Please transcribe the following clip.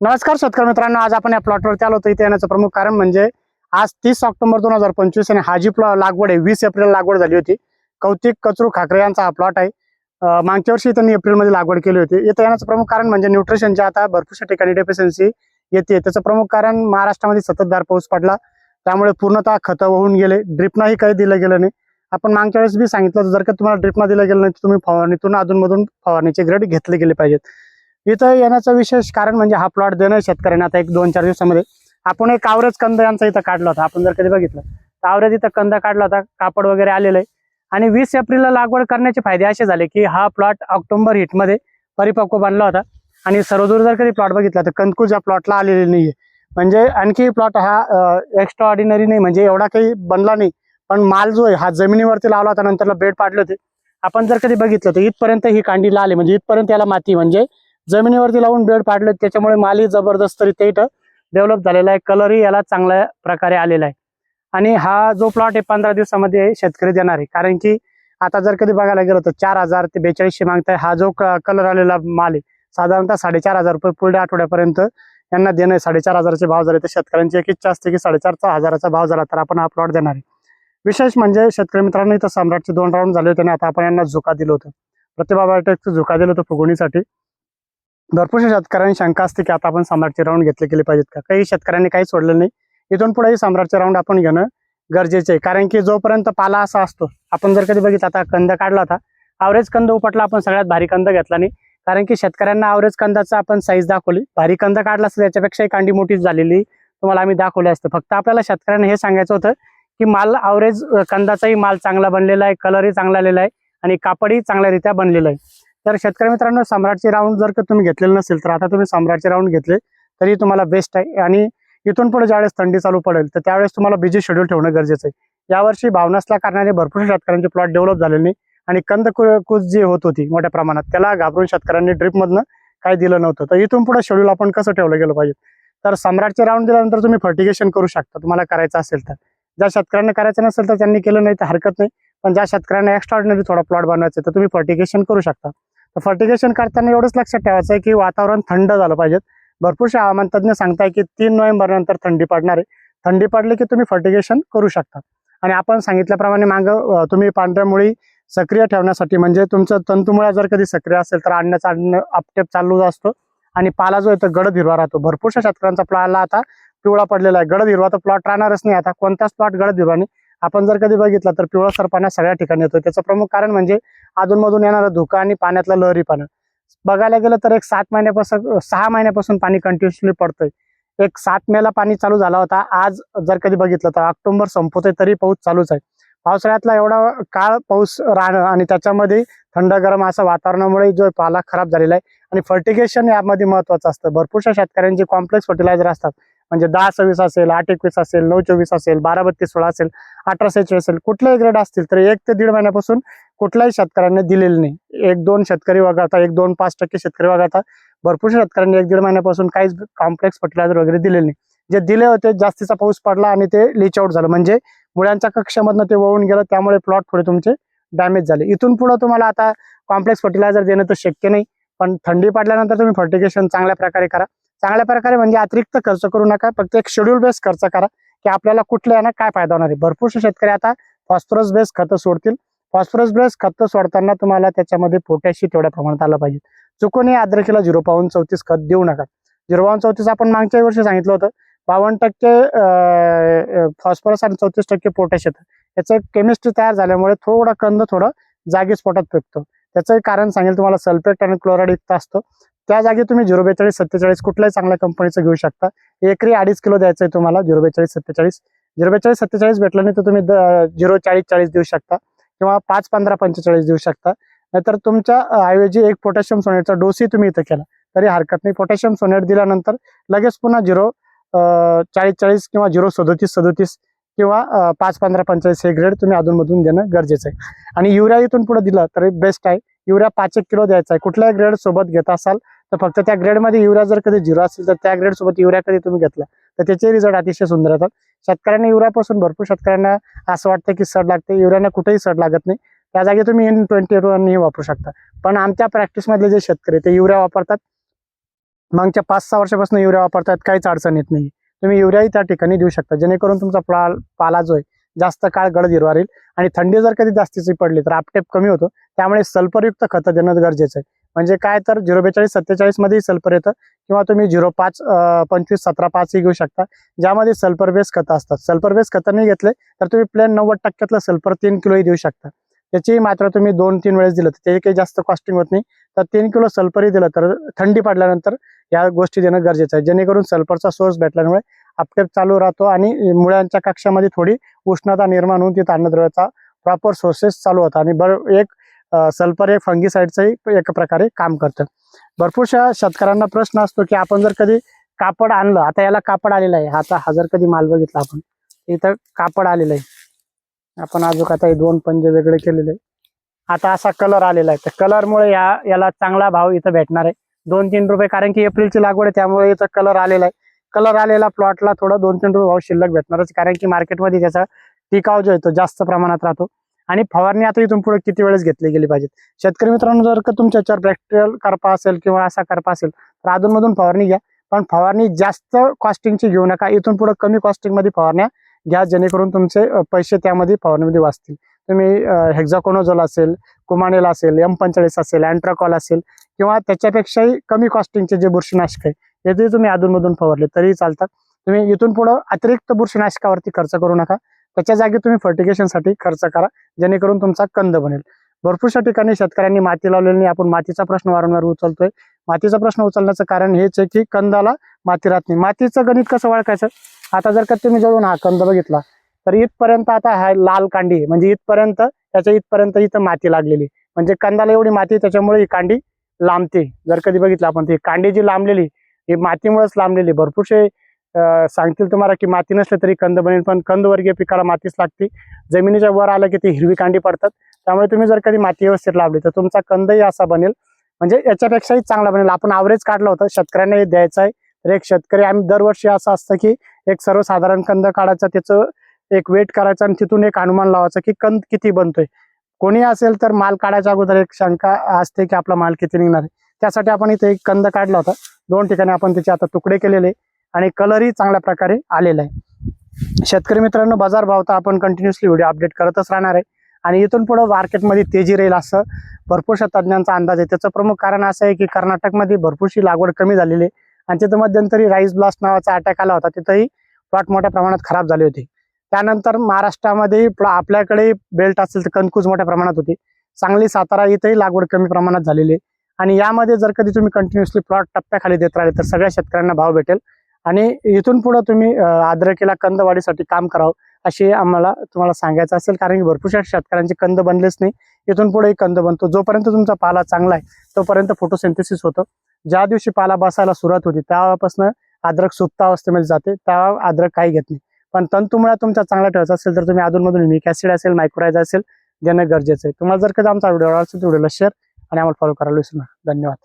नमस्कार शेतकरी मित्रांनो आज आपण या प्लॉटवरती आलो होतो. इथे येण्याचं प्रमुख कारण म्हणजे आज तीस ऑक्टोबर दोन हजार पंचवीस आणि हाजी प्लॉ लागवड आहे वीस एप्रिल लागवड झाली होती. कौतिक कचरू खाकरे यांचा हा प्लॉट आहे. मागच्या वर्षी त्यांनी एप्रिलमध्ये लागवड केली होती. इथं येण्याचं प्रमुख कारण म्हणजे न्यूट्रिशनची आता भरपूरशा ठिकाणी डेफिशियन्सी येते. त्याचं प्रमुख कारण महाराष्ट्रामध्ये सततधार पाऊस पडला. त्यामुळे पूर्णतः खतं वाहून गेले. ड्रिपनाही काही दिलं गेलं नाही. आपण मागच्या वेळेस बी सांगितलं जर का तुम्हाला ड्रिपना दिलं गेलं नाही तर तुम्ही फवारणीतून अधूनमधून फवारणीचे ग्रेड घेतले गेले पाहिजेत. इथं येण्याचं विशेष कारण म्हणजे हा प्लॉट देणं शेतकऱ्यांना. आता एक दोन चार दिवसामध्ये आपण एक आवरेज कंद यांचा इथं काढला होता. आपण जर कधी बघितलं तर आवरेज इथं कंद काढला होता कापड वगैरे आलेलं आहे. आणि वीस एप्रिलला लागवड करण्याचे फायदे असे झाले की हा प्लॉट ऑक्टोबर हिटमध्ये परिपक्व बनला होता. आणि सर्वदूर जर कधी प्लॉट बघितला तर कंदकूज या प्लॉटला आलेले नाहीये. म्हणजे आणखी प्लॉट हा एक्स्ट्रा ऑर्डिनरी नाही म्हणजे एवढा काही बनला नाही. पण माल जो आहे हा जमिनीवरती लावला होता नंतरला बेड पाडले होते. आपण जर कधी बघितलं तर इथपर्यंत ही कांडी आली म्हणजे इथपर्यंत याला माती म्हणजे जमिनीवरती लावून बेड पाडले त्याच्यामुळे माली जबरदस्तरित्या इथं डेव्हलप झालेला आहे. कलरही याला चांगल्या प्रकारे आलेला आहे. आणि हा जो प्लॉट आहे पंधरा दिवसामध्ये शेतकरी देणार आहे. कारण की आता जर कधी बघायला गेलो तर चार हजार ते बेचाळीसशे मागताय. हा जो कलर आलेला माल आहे साधारणतः साडेचार हजार रुपये पुढल्या आठवड्यापर्यंत यांना देणं आहे. साडेचार हजाराचे भाव झाले तर शेतकऱ्यांची एक इच्छा असते की साडेचारचा हजाराचा भाव झाला तर आपण हा प्लॉट देणार आहे. विशेष म्हणजे शेतकरी मित्रांनो इथं सम्राटचे दोन राऊंड झाले होते आणि आता आपण यांना झुका दिलं होतं. प्रतिभा बायोटेकचं झुका दिलं होतं फुगवणीसाठी. भरपूरशा शेतकऱ्यांनी शंका असते की आता आपण सम्राटचे राऊंड घेतले गेले पाहिजेत का? काही शेतकऱ्यांनी काही सोडलं नाही. इथून पुढेही सम्राटचे राऊंड आपण घेणं गरजेचं आहे. कारण की जोपर्यंत पाला असा असतो आपण जर कधी बघितलं आता कंद काढला होता. आवरेज कंद उपटला आपण सगळ्यात भारी कंद घेतला नाही. कारण की शेतकऱ्यांना आवरेज कंदाचा आपण साईज दाखवली. भारी कंद काढला असतं त्याच्यापेक्षाही कांडी मोठीच झालेली तुम्हाला आम्ही दाखवले असतं. फक्त आपल्याला शेतकऱ्यांना हे सांगायचं होतं की माल आवरेज कंदाचाही माल चांगला बनलेला आहे कलरही चांगला आलेला आहे आणि कापडही चांगल्यारीत्या बनलेलं आहे. तर शेतकरी मित्रांनो सम्राटचे राऊंड जर का तुम्ही घेतलेलं नसेल तर आता तुम्ही सम्राटचे राऊंड घेतले तरी तुम्हाला बेस्ट आहे. आणि इथून पुढे ज्यावेळेस थंडी चालू पडेल तर त्यावेळेस तुम्हाला बिझी शेड्यूल ठेवणं गरजेचं आहे. यावर्षी भाव नसल्या कारणाने भरपूर शेतकऱ्यांचे प्लॉट डेव्हलप झाले नाही. आणि कंद कु- जी होत होती मोठ्या प्रमाणात त्याला घाबरून शेतकऱ्यांनी ड्रिपमधनं काही दिलं नव्हतं. तर इथून पुढे शेड्यूल आपण कसं ठेवलं गेलं पाहिजे? तर सम्राटचे राऊंड दिल्यानंतर तुम्ही फर्टिगेशन करू शकता. तुम्हाला करायचं असेल तर. ज्या शेतकऱ्यांना करायचं नसेल तर त्यांनी केलं नाही तर हरकत नाही. पण ज्या शेतकऱ्यांना एक्स्ट्राऑर्डिनरी थोडा प्लॉट बनवायचा आहे, तर तुम्ही फर्टिगेशन करू शकता. फर्टिगेशन करताना एवढंच लक्षात ठेवायचं आहे की वातावरण थंड झालं पाहिजे भरपूरशा हवामान तज्ज्ञ सांगताय की तीन नोव्हेंबर नंतर थंडी पडणार आहे. थंडी पडली की तुम्ही फर्टिगेशन करू शकता. आणि आपण सांगितल्याप्रमाणे मागं तुम्ही पांढऱ्या मुळी सक्रिय ठेवण्यासाठी म्हणजे तुमचं तंतुमुळा जर कधी सक्रिय असेल तर आणण्याचा आणणं आपटेप चालू असतो. आणि पाला जो आहे तो गडद हिरवा राहतो. भरपूरशा शेतकऱ्यांचा प्लॉटला आता पिवळा पडलेला आहे. गडद हिरवा तर प्लॉट राहणारच नाही. आता कोणताच प्लॉट गडद हिरवा नाही. आपण जर कधी बघितलं तर पिवळा सरपाना सगळ्या ठिकाणी येतो त्याचं प्रमुख कारण म्हणजे अधूनमधून येणारा धुका आणि पाण्यातलं लहरी पाणी. बघायला गेलं तर एक सात महिन्यापासून सहा महिन्यापासून पाणी कंटिन्युअसली पडतंय. एक सात मेला पाणी चालू झाला होता. आज जर कधी बघितलं तर ऑक्टोबर संपवतोय तरी पाऊस चालूच आहे. पावसाळ्यातला एवढा काळ पाऊस राहणं आणि त्याच्यामध्ये थंड गरम असं वातावरणामुळे जो पाला खराब झालेला आहे. आणि फर्टिगेशन यामध्ये महत्वाचं असतं. भरपूरशा शेतकऱ्यांचे कॉम्प्लेक्स फर्टिलायझर असतात. म्हणजे दहा सव्वीस असेल आठ एकवीस असेल नऊ चोवीस असेल बारा बत्तीस सोळा असेल अठरा सेहेचाळीस असेल कुठलेही ग्रेड असतील तर एक ते दीड महिन्यापासून कुठल्याही शेतकऱ्यांनी दिलेले नाही. एक दोन शेतकरी वगळता एक दोन पाच टक्के शेतकरी वगळता भरपूर शेतकऱ्यांनी एक दीड महिन्यापासून काहीच कॉम्प्लेक्स फर्टिलायझर वगैरे दिलेले नाही. जे दिले होते जास्तीचा पाऊस पडला आणि ते लिच आउट झालं. म्हणजे मुळ्यांच्या कक्षामधनं ते वळून गेलं त्यामुळे प्लॉट थोडे तुमचे डॅमेज झाले. इथून पुढे तुम्हाला आता कॉम्प्लेक्स फर्टिलायझर देणं तर शक्य नाही पण थंडी पडल्यानंतर तुम्ही फर्टिगेशन चांगल्या प्रकारे करा. चांगल्या प्रकारे म्हणजे अतिरिक्त खर्च करू नका. फक्त एक शेड्यूल बेस खर्च करा की आपल्याला कुठल्या यानं काय फायदा होणार आहे. भरपूरसे शेतकरी आता फॉस्फरस बेस खतं सोडतील. फॉस्फरस बेस खतं सोडताना तुम्हाला त्याच्यामध्ये पोटॅशी तेवढ्या प्रमाणात आलं पाहिजे. चुकून अद्रकीला झिरो पाऊन चौतीस खत देऊ नका. झिरो पाऊन चौतीस आपण मागच्या वर्षी सांगितलं होतं. बावन्न टक्के फॉस्फरस आणि चौतीस टक्के पोटॅश येतं. याचं केमिस्ट्री तयार झाल्यामुळे थोडा कंद थोडं जागीच पोटात फेकतो. त्याचं कारण सांगेल तुम्हाला सल्फेट आणि क्लोराईड युक्त असतो. त्या जागी तुम्ही झिरो बेचाळीस सत्तेचाळीस कुठल्याही चांगल्या कंपनीचं घेऊ शकता. एकरी अडीच किलो द्यायचं आहे तुम्हाला झिरो बेचाळीस सत्तेचाळीस. झिरो बेचाळीस सत्तेचाळीस भेटलं नाही तर तुम्ही झिरो चाळीस चाळीस देऊ शकता. किंवा पाच पंधरा पंचेचाळीस देऊ शकता. नाहीतर तुमच्या ऐवजी एक पोटॅशियम सोनेटचा डोसही तुम्ही इथं केला. तरी हरकत नाही. पोटॅशियम सोनेट दिल्यानंतर लगेच पुन्हा झिरो चाळीस चाळीस किंवा झिरो सदोतीस सदोतीस किंवा पाच पंधरा पंचेचाळीस हे ग्रेड तुम्ही अधूनमधून देणं गरजेचं आहे. आणि युरिया इथून पुढे दिलं तरी बेस्ट आहे. युरिया पाच एक किलो द्यायचा आहे. कुठल्याही ग्रेड सोबत घेत असाल तर फक्त त्या ग्रेडमध्ये युरिया जर कधी झिरो असेल तर त्या ग्रेड सोबत युरिया कधी तुम्ही घेतला? तर त्याचे रिझल्ट अतिशय सुंदर येतात शेतकऱ्यांना युरियापासून भरपूर शेतकऱ्यांना असं वाटतं की सड लागते. युरियाने कुठेही सड लागत नाही. त्या जागी तुम्ही इन ट्वेंटी वन वापरू शकता. पण आमच्या प्रॅक्टिसमधले जे शेतकरी ते युरिया वापरतात. मागच्या पाच सहा वर्षापासून युरिया वापरतात. काहीच अडचण येत नाही तुम्ही युरियाही त्या ठिकाणी देऊ शकता. जेणेकरून तुमचा प्ला पाला जो आहे जास्त काळ गडद हिरवा राहील. आणि थंडी जर कधी जास्तीची पडली तर आपटेप कमी होतो. त्यामुळे सल्फरयुक्त खतं देणं गरजेचं आहे. म्हणजे काय तर झिरो बेचाळीस सत्तेचाळीसमध्येही सल्फर येतं. किंवा तुम्ही झिरो पाच पंचवीस सतरा पाचही घेऊ शकता. ज्यामध्ये सल्फर बेस खतं असतात. सल्फर बेस खतं नाही घेतले तर तुम्ही प्लेन नव्वद टक्क्यातलं सल्फर तीन किलोही देऊ शकता. त्याची मात्र तुम्ही दोन तीन वेळेस दिलं तर ते काही जास्त कॉस्टिंग होत नाही. तर तीन किलो सल्फरही दिलं तर थंडी पडल्यानंतर या गोष्टी देणं गरजेचं आहे. जेणेकरून सल्फरचा सोर्स भेटल्यामुळे आपटेप चालू राहतो आणि मुळ्यांच्या कक्षामध्ये थोडी उष्णता निर्माण होऊन तिथं अन्नद्रव्याचा प्रॉपर सोर्सेस चालू होता आणि बर एक सल्फर एक फंगीसाईडचंही एक प्रकारे काम करतं. भरपूरशा शेतकऱ्यांना प्रश्न असतो की आपण जर कधी कापड आणलं आता याला कापड आलेलं आहे. आता हा जर कधी माल बघितला आपण इथं कापड आलेलं आहे. आपण अजून आता हे दोन पंजे वेगळे केलेले आता असा कलर आलेला आहे. तर कलरमुळे या याला चांगला भाव इथं भेटणार आहे. दोन तीन रुपये कारण की एप्रिलची लागवड आहे त्यामुळे इथं कलर आलेला आहे. कलर आलेला प्लॉटला थोडं दोन तीन रुपये भाव शिल्लक भेटणारच. कारण की मार्केटमध्ये त्याचा टिकाव जो आहे तो जास्त प्रमाणात राहतो. आणि फवारणी आता इथून पुढे किती वेळेस घेतली गेली पाहिजे? शेतकरी मित्रांनो जर का तुमच्या याच्यावर बॅक्टेरियल करपा असेल किंवा असा करपा असेल तर अधूनमधून फवारणी घ्या. पण फवारणी जास्त कॉस्टिंगची घेऊ नका. इथून पुढे कमी कॉस्टिंगमध्ये फवारण्या घ्या जेणेकरून तुमचे पैसे त्यामध्ये फवारणीमध्ये वाचतील. तुम्ही हेक्झाकोनोझोल असेल कुमानेल असेल एम पंचेचाळीस असेल अँट्राकॉल असेल किंवा त्याच्यापेक्षाही कमी कॉस्टिंगचे जे बुरशीनाशक आहे ते जरी तुम्ही अधूनमधून फवारले तरीही चालतात. तुम्ही इथून पुढं अतिरिक्त बुरशीनाशकावरती खर्च करू नका. त्याच्या जागी तुम्ही फर्टिगेशनसाठी खर्च करा जेणेकरून तुमचा कंद बनेल. भरपूरशा ठिकाणी शेतकऱ्यांनी माती लावलेली नाही. आपण मातीचा प्रश्न वारंवार उचलतोय. मातीचा प्रश्न उचलण्याचं कारण हेच आहे की कंदाला माती राहत नाही. मातीचं गणित कसं ओळखायचं? आता जर का तुम्ही जवळून हा कंद बघितला तर इथपर्यंत आता हा लाल कांडी म्हणजे इथपर्यंत त्याच्या इथपर्यंत इथं माती लागलेली म्हणजे कंदाला एवढी माती आहे, त्याच्यामुळे ही कांडी लांबते. जर कधी बघितलं आपण ती कांडी जी लांबलेली ही मातीमुळेच लांबलेली भरपूरसे सांगतील तुम्हाला की माती नसले तरी कंद बनेल पण कंदवर्गीय पिकाला मातीच लागते. जमिनीच्या वर आलं की ती हिरवी कांडी पडतात. त्यामुळे तुम्ही जर कधी माती व्यवस्थित लावली तर तुमचा कंदही असा बनेल. म्हणजे याच्यापेक्षाही चांगला बनेल. आपण ॲव्हरेज काढलं होतं शेतकऱ्यांना हे द्यायचं आहे. तर एक शेतकरी आम्ही दरवर्षी असं असतं की एक सर्वसाधारण कंद काढायचा त्याचं एक वेट करायचा आणि तिथून एक अनुमान लावायचं की कंद किती बनतोय. कोणी असेल तर माल काढायच्या अगोदर एक शंका असते की आपला माल किती निघणार आहे. त्यासाठी आपण इथे एक कंद काढला होता. दोन ठिकाणी आपण त्याचे आता तुकडे केलेले आणि कलरही चांगल्या प्रकारे आलेला आहे. शेतकरी मित्रांनो बाजार भाव तर आपण कंटिन्युअसली व्हिडिओ अपडेट करतच राहणार आहे. आणि इथून पुढे मार्केटमध्ये तेजी राहील असं भरपूरशा तज्ज्ञांचा अंदाज आहे. त्याचं प्रमुख कारण असं आहे की कर्नाटकमध्ये भरपूरशी लागवड कमी झालेली आहे. आणि तिथं मध्यंतरी राईस ब्लास्ट नावाचा अटॅक आला होता. तिथंही प्लॉट मोठ्या प्रमाणात खराब झाले होते. त्यानंतर महाराष्ट्रामध्ये प्ल- आपल्याकडे बेल्ट असेल तर कणकूज मोठ्या प्रमाणात होती. सांगली सातारा इथंही लागवड कमी प्रमाणात झालेली आहे. आणि यामध्ये जर कधी तुम्ही कंटिन्युअसली प्लॉट टप्प्याखाली देत राहिले तर सगळ्या शेतकऱ्यांना भाव भेटेल. आणि इथून पुढे तुम्ही आद्रकेला अद्रकीला कंद वाढीसाठी काम करावं अशी आम्हाला तुम्हाला सांगायचं असेल. कारण की भरपूरशा शेतकऱ्यांचे कंद बनलेच नाही. इथून पुढेही कंद बनतो. जोपर्यंत तुमचा पाला चांगला आहे तोपर्यंत फोटोसिंथेसिस होतं. ज्या दिवशी पाला बसायला सुरुवात होती तेव्हापासून अद्रक सुप्तावस्थेमध्ये जाते. तेव्हा अद्रक काही घेत नाही. पण तंतुमुळा तुमचा चांगला ठेवायचा असेल तर तुम्ही अधूनमधून युनिक ऍसिड असेल मायक्रोरायझ असेल देणं गरजेचं आहे. तुम्हाला जर कधी आमचा व्हिडिओ आवडला असेल तर व्हिडिओला शेअर आणि आम्हाला फॉलो करायला विसरू नका. धन्यवाद.